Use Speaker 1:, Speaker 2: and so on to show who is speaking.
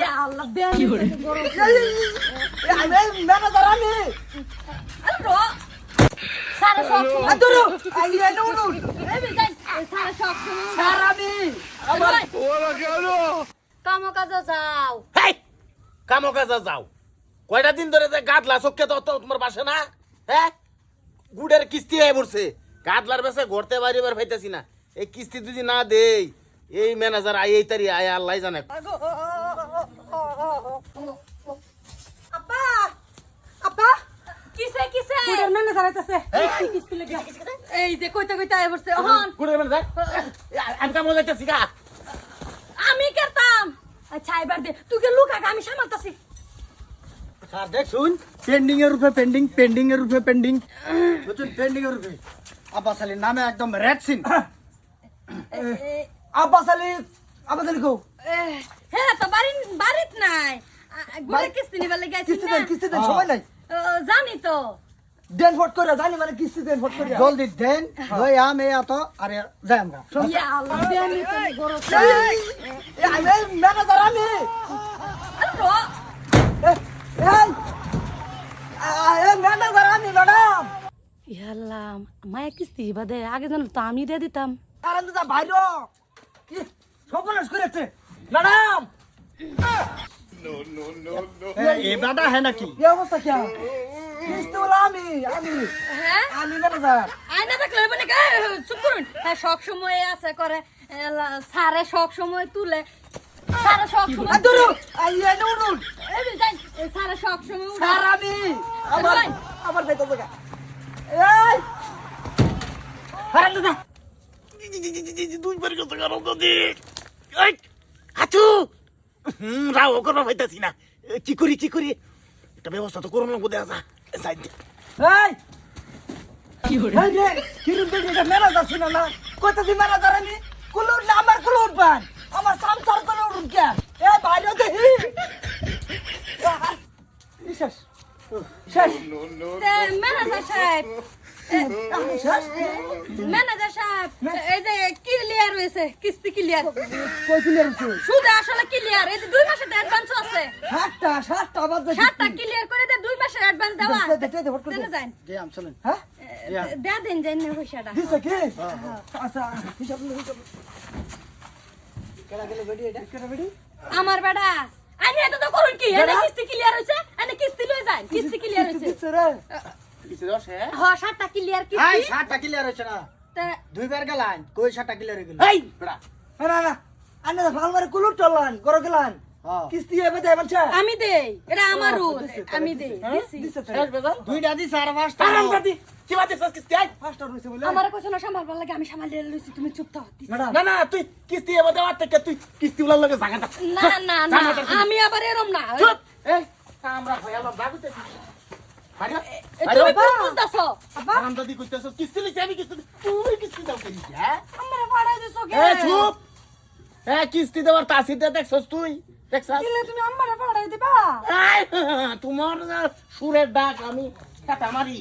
Speaker 1: যাও।
Speaker 2: যাও। কয়টা দিন ধরে যে গাদলা চোখে তো তো তোমার বাসে না? হ্যাঁ? গুড়ের কিস্তি হয়ে পড়ছে। গাদলার বেসে ঘরতে বাড়ি বার পাইতেছি না। এই কিস্তি যদি না দেই এই ম্যানেজার আই এই তারি আয় আল্লাহ জানে।
Speaker 1: কিস্তি এই যে কইতে কইতে হন
Speaker 2: আমি কামো যাইতেছি গা।
Speaker 1: আমি করতাম। আচ্ছা এবার দে। তুই কে লুকা আমি সামালতাছি।
Speaker 3: স্যার দেখ শুন। পেন্ডিং এর রূপে পেন্ডিং পেন্ডিং এর রূপে পেন্ডিং বুঝুন পেন্ডিং এর রূপে। আব্বাস আলীর নামে একদম রেড সিন আব্বাস আলী আব্বাস আলী কো?
Speaker 1: হ্যাঁ তো বাড়ি বাড়িত নাই।
Speaker 3: বাড়ি-
Speaker 1: কিস্তি নিবার লাগি
Speaker 3: কিস্তি দেন কিস্তি দেন সময় নাই।
Speaker 1: জানি তো।
Speaker 3: দেন ফট করে জানি মানে কিস্তি দেন ফট করে জলদি দেন ওই আম এ আতো আরে যাই আমরা।
Speaker 1: ইয়া আল্লাহ দেন গরম
Speaker 3: আমি ম্যানেজার আমি
Speaker 1: আরে
Speaker 3: এই এই ম্যানেজার আমি। ম্যাডাম
Speaker 1: ইয়াল্লাহ মায়া কিস্তি বাদে আগে জানো তো আমি দিয়ে দিতাম।
Speaker 3: তো বাইরে কি সপনাস করেছে ম্যাডাম
Speaker 4: এ বেটা হ্যাঁ নাকি
Speaker 3: কি অবস্থা কি? কিস্তি আমি আমি
Speaker 1: হ্যাঁ?
Speaker 3: আমি ম্যানেজার
Speaker 1: আয়না থাকলে হবে চুপ করুন। হ্যাঁ সব সময় আছে করে। সারে সব সময় তুলে। সারে সব সময়
Speaker 3: আদুরু আই এনে
Speaker 1: এই যাই, এই সব সময় উঠে।
Speaker 3: আমি। আমার আমার বেটা জায়গা। এই! হারান দাদা।
Speaker 2: দুই বার কত গরম নদী এই হাতু হুম রাও করবা পাইতাছি না। কি করি কি করি এটা ব্যবস্থা তো করুন লাগবো দেখা যা।
Speaker 3: এই! কি হরে এই যে কিরুন দিদি এটা ম্যানেজার ছিল না কত দিন ম্যানেজার আমি কুলুর না আমার কুলুর পান আমার সামসার করে উঠুন কে এ বাইরে দেখি। শেষ। শেষ।
Speaker 1: তে, সাহেব
Speaker 3: শেষ
Speaker 1: ম্যানেজার সাহেব এই যে ক্লিয়ার হয়েছে কিস্তি ক্লিয়ার
Speaker 3: কই কিলে রয়েছে
Speaker 1: সুদে আসলে ক্লিয়ার এই যে দুই মাসের অ্যাডভান্স আছে।
Speaker 3: সাতটা সাতটা বাজে
Speaker 1: সাতটা ক্লিয়ার করে দে দুই মাসের অ্যাডভান্স দেওয়া
Speaker 3: দে, দে, দে, দে, ভোট করে দে।
Speaker 1: দেন যান।
Speaker 4: দে আম চলেন।
Speaker 3: হ্যাঁ?
Speaker 1: দে দেন যাই না পয়সাটা।
Speaker 3: দিছে কি? আচ্ছা হিসাব হিসাব কেডা গেলে বেডি এটা? কেডা বেডি?
Speaker 1: আমার বেড়া আরে এত তো করুন কি? এনে কিস্তি ক্লিয়ার হইছে এনে কিস্তি লই যান কিস্তি ক্লিয়ার হইছে
Speaker 3: দিছে রে
Speaker 1: হ সাতটা ক্লিয়ার
Speaker 4: এই সাতটা ক্লিয়ার হচ্ছে না। দুইবার গেলাম কই সাতটা ক্লিয়ার গেল?
Speaker 2: এই!
Speaker 4: বেটা
Speaker 3: না না আনে ফালমারে কুলুর চললান করো গেলান। কিস্তি এবে দেয় বলছে?
Speaker 1: আমি দেই এটা আমার রুল আমি দেই দিছি।
Speaker 3: দিছে তো
Speaker 2: শেষ বেজাল।
Speaker 4: দুইটা দিছে আর পাঁচটা
Speaker 2: আরাম জাতি। কি বাতে সস কিস্তি আই
Speaker 3: ফার্স্ট রইছে বলে।
Speaker 1: আমার কোছ না সামাল লাগে আমি সামাল দিয়ে লইছি তুমি চুপ থাও
Speaker 2: না না তুই কিস্তি এবার দেওয়ার থেকে তুই কিস্তি উলার লগে জায়গাটা
Speaker 1: না না না আমি আবার এরম না।
Speaker 2: চুপ! এই আমরা কিস্তি হ্যাঁ? দেওয়ার দেখছস তুই? দেখছস?
Speaker 1: তুমি আমারে ভাড়াই দিবা?
Speaker 2: তোমার সুরের ডাক আমি কাটা মারি।